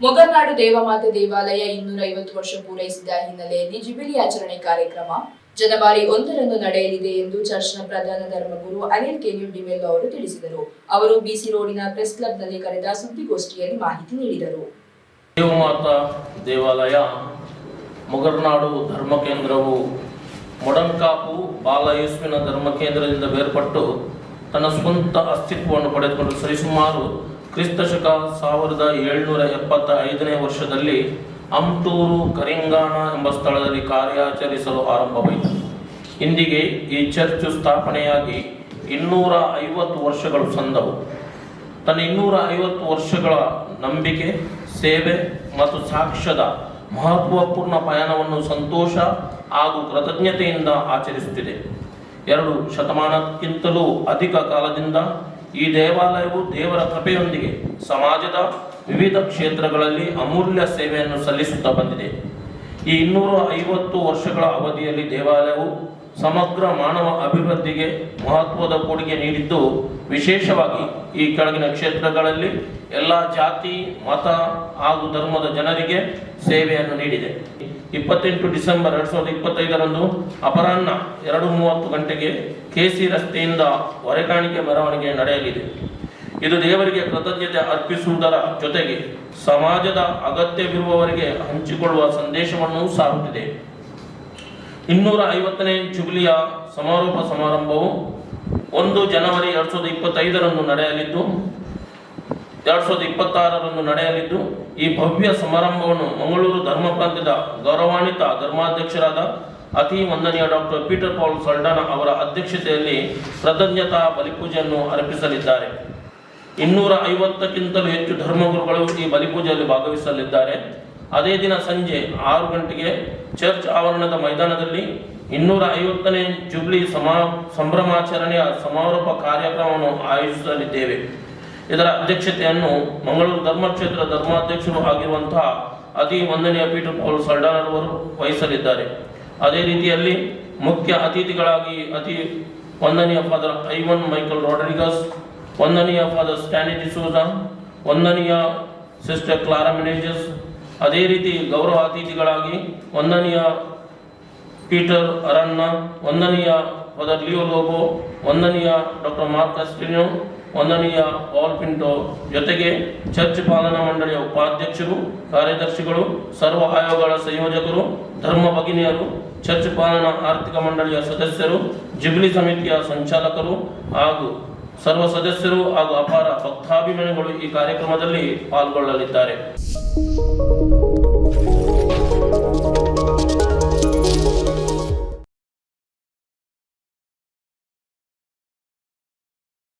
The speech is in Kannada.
ಮೊಗರ್ನಾಡು ದೇವಮಾತೆ ದೇವಾಲಯ ಇನ್ನೂರ ಐವತ್ತು ವರ್ಷ ಪೂರೈಸಿದ ಹಿನ್ನೆಲೆಯಲ್ಲಿ ಜುಬಿಲಿ ಆಚರಣೆ ಕಾರ್ಯಕ್ರಮ ಜನವರಿ ಒಂದರಂದು ನಡೆಯಲಿದೆ ಎಂದು ಚರ್ಚ್ನ ಪ್ರಧಾನ ಧರ್ಮಗುರು ಅನಿಲ್ ಕೆನ್ಯು ಡಿಮೆಲ್ಲೋ ಅವರು ತಿಳಿಸಿದರು. ಅವರು ಬಿಸಿ ರೋಡಿನ ಪ್ರೆಸ್ ಕ್ಲಬ್ನಲ್ಲಿ ಕರೆದ ಸುದ್ದಿಗೋಷ್ಠಿಯಲ್ಲಿ ಮಾಹಿತಿ ನೀಡಿದರು. ದೇವಮಾತಾ ದೇವಾಲಯ, ಮೊಗರ್ನಾಡು ಧರ್ಮ ಕೇಂದ್ರವು ಮೊಡನ್ಕಾಪು ಬಾಲಯೇಸುವಿನ ಧರ್ಮ ಕೇಂದ್ರದಿಂದ ಬೇರ್ಪಟ್ಟು ತನ್ನ ಸ್ವಂತ ಅಸ್ತಿತ್ವವನ್ನು ಪಡೆದುಕೊಂಡು ಸರಿಸುಮಾರು ಕ್ರಿಸ್ತ ಶಕ ಸಾವಿರದ ಏಳ್ನೂರ ಎಪ್ಪತ್ತ ಐದನೇ ವರ್ಷದಲ್ಲಿ ಅಮ್ಟೂರು ಕರಿಂಗಾಣ ಎಂಬ ಸ್ಥಳದಲ್ಲಿ ಕಾರ್ಯಾಚರಿಸಲು ಆರಂಭವಾಯಿತು. ಇಂದಿಗೆ ಈ ಚರ್ಚು ಸ್ಥಾಪನೆಯಾಗಿ ಇನ್ನೂರ ಐವತ್ತು ವರ್ಷಗಳು ಸಂದವು. ತನ್ನ ಇನ್ನೂರ ಐವತ್ತು ವರ್ಷಗಳ ನಂಬಿಕೆ, ಸೇವೆ ಮತ್ತು ಸಾಕ್ಷ್ಯದ ಮಹತ್ವಪೂರ್ಣ ಪಯಣವನ್ನು ಸಂತೋಷ ಹಾಗೂ ಕೃತಜ್ಞತೆಯಿಂದ ಆಚರಿಸುತ್ತಿದೆ. ಎರಡು ಶತಮಾನಕ್ಕಿಂತಲೂ ಅಧಿಕ ಕಾಲದಿಂದ ಈ ದೇವಾಲಯವು ದೇವರ ಕೃಪೆಯೊಂದಿಗೆ ಸಮಾಜದ ವಿವಿಧ ಕ್ಷೇತ್ರಗಳಲ್ಲಿ ಅಮೂಲ್ಯ ಸೇವೆಯನ್ನು ಸಲ್ಲಿಸುತ್ತಾ ಬಂದಿದೆ. ಈ ಇನ್ನೂರ ಐವತ್ತು ವರ್ಷಗಳ ಅವಧಿಯಲ್ಲಿ ದೇವಾಲಯವು ಸಮಗ್ರ ಮಾನವ ಅಭಿವೃದ್ಧಿಗೆ ಮಹತ್ವದ ಕೊಡುಗೆ ನೀಡಿದ್ದು, ವಿಶೇಷವಾಗಿ ಈ ಕೆಳಗಿನ ಕ್ಷೇತ್ರಗಳಲ್ಲಿ ಎಲ್ಲ ಜಾತಿ, ಮತ ಹಾಗೂ ಧರ್ಮದ ಜನರಿಗೆ ಸೇವೆಯನ್ನು ನೀಡಿದೆ. ಇಪ್ಪತ್ತೆಂಟು ಡಿಸೆಂಬರ್ ಎರಡ್ ಸಾವಿರದ ಇಪ್ಪತ್ತೈದರಂದು ಅಪರಾಹ್ನ ಎರಡು ಮೂವತ್ತು ಗಂಟೆಗೆ ಕೆಸಿ ರಸ್ತೆಯಿಂದ ಹೊರೆಕಾಣಿಕೆ ಮೆರವಣಿಗೆ ನಡೆಯಲಿದೆ. ಇದು ದೇವರಿಗೆ ಕೃತಜ್ಞತೆ ಅರ್ಪಿಸುವುದರ ಜೊತೆಗೆ ಸಮಾಜದ ಅಗತ್ಯವಿರುವವರಿಗೆ ಹಂಚಿಕೊಳ್ಳುವ ಸಂದೇಶವನ್ನು ಸಾರುತ್ತಿದೆ. ಇನ್ನೂರ ಐವತ್ತನೇ ಜುಬಿಲಿಯ ಸಮಾರೋಪ ಸಮಾರಂಭವು ಒಂದು ಜನವರಿ ಎರಡು ಸಾವಿರದ ಇಪ್ಪತ್ತೈದರಂದು ನಡೆಯಲಿದ್ದು ಎರಡ್ ಸಾವಿರದ ಇಪ್ಪತ್ತಾರರಂದು ನಡೆಯಲಿದ್ದು, ಈ ಭವ್ಯ ಸಮಾರಂಭವನ್ನು ಮಂಗಳೂರು ಧರ್ಮ ಪ್ರಾಂತ್ಯದ ಗೌರವಾನ್ವಿತ ಧರ್ಮಾಧ್ಯಕ್ಷರಾದ ಅತಿ ವಂದನೀಯ ಡಾಕ್ಟರ್ ಪೀಟರ್ ಪಾಲ್ ಸಲ್ಡಾನ ಅವರ ಅಧ್ಯಕ್ಷತೆಯಲ್ಲಿ ಕೃತಜ್ಞತಾ ಬಲಿಪೂಜೆಯನ್ನು ಅರ್ಪಿಸಲಿದ್ದಾರೆ. ಇನ್ನೂರ ಐವತ್ತಕ್ಕಿಂತಲೂ ಹೆಚ್ಚು ಧರ್ಮಗುರುಗಳು ಈ ಬಲಿಪೂಜೆಯಲ್ಲಿ ಭಾಗವಹಿಸಲಿದ್ದಾರೆ. ಅದೇ ದಿನ ಸಂಜೆ ಆರು ಗಂಟೆಗೆ ಚರ್ಚ್ ಆವರಣದ ಮೈದಾನದಲ್ಲಿ ಇನ್ನೂರ ಐವತ್ತನೇ ಜುಬ್ಲಿ ಸಮಾ, ಸಂಭ್ರಮಾಚರಣೆಯ ಸಮಾರೋಪ ಕಾರ್ಯಕ್ರಮವನ್ನು ಆಯೋಜಿಸಲಿದ್ದೇವೆ. ಇದರ ಅಧ್ಯಕ್ಷತೆಯನ್ನು ಮಂಗಳೂರು ಧರ್ಮಕ್ಷೇತ್ರ ಧರ್ಮಾಧ್ಯಕ್ಷರು ಆಗಿರುವಂತಹ ಅತಿ ವಂದನೀಯ ಪೀಟರ್ ಪೌಲ್ ಸಲ್ಡಾನರ್ ಅವರು ವಹಿಸಲಿದ್ದಾರೆ. ಅದೇ ರೀತಿಯಲ್ಲಿ ಮುಖ್ಯ ಅತಿಥಿಗಳಾಗಿ ಅತಿ ವಂದನೀಯ ಫಾದರ್ ಐವನ್ ಮೈಕಲ್ ರಾಡ್ರಿಗಸ್ ವಂದನೀಯ ಫಾದರ್ ಸ್ಟ್ಯಾನಿ ಡಿಸೋಜಾ ವಂದನೀಯ ಸಿಸ್ಟರ್ ಕ್ಲಾರಾ ಮೆನೇಜಸ್, ಅದೇ ರೀತಿ ಗೌರವ ಅತಿಥಿಗಳಾಗಿ ವಂದನೀಯ ಪೀಟರ್ ಅರಣ್ಣ ವಂದನೀಯ ಫಾದರ್ ಲಿಯೋ ಲೋಬೋ ವಂದನೀಯ ಡಾಕ್ಟರ್ ಮಾರ್ಕ್ ಅಸ್ಟಿನ್ಯು ವಂದನೀಯ ಪಾಲ್ ಪಿಂಟೋ ಜೊತೆಗೆ ಚರ್ಚ್ ಪಾಲನಾ ಮಂಡಳಿಯ ಉಪಾಧ್ಯಕ್ಷರು, ಕಾರ್ಯದರ್ಶಿಗಳು, ಸರ್ವ ಆಯೋಗಗಳ ಸಂಯೋಜಕರು, ಧರ್ಮ ಭಗಿನಿಯರು, ಚರ್ಚ್ ಪಾಲನಾ ಆರ್ಥಿಕ ಮಂಡಳಿಯ ಸದಸ್ಯರು, ಜಿಬ್ಲಿ ಸಮಿತಿಯ ಸಂಚಾಲಕರು ಹಾಗೂ ಸರ್ವ ಸದಸ್ಯರು ಹಾಗೂ ಅಪಾರ ಭಕ್ತಾಭಿಮಾನಿಗಳು ಈ ಕಾರ್ಯಕ್ರಮದಲ್ಲಿ ಪಾಲ್ಗೊಳ್ಳಲಿದ್ದಾರೆ.